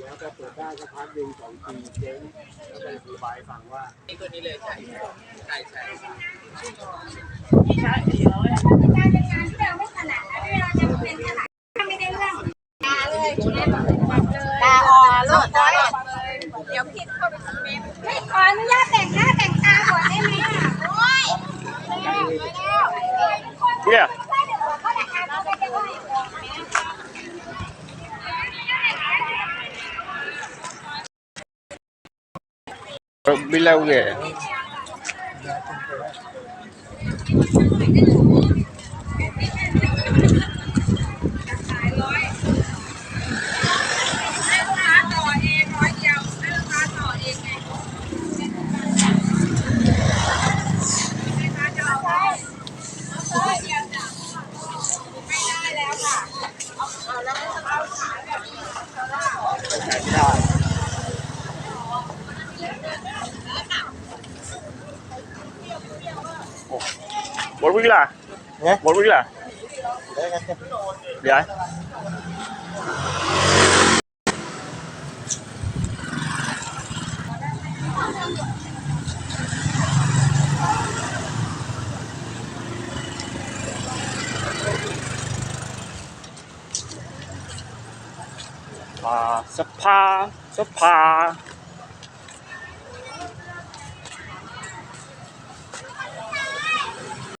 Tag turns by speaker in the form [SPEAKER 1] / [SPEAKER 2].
[SPEAKER 1] แล้วก็เปิดได้สักพักหนึ่งสองทีเจ๊งแล้วก็อธิบายให้ฟังว่า
[SPEAKER 2] นี่ตัวนี้เลยใช่ใช่ใช่
[SPEAKER 3] การเ Yeah.
[SPEAKER 4] Bilau ke? bốn mươi là?
[SPEAKER 1] Dạ.
[SPEAKER 4] Bốn mươi là?
[SPEAKER 1] Để anh
[SPEAKER 4] 소파 소파 소파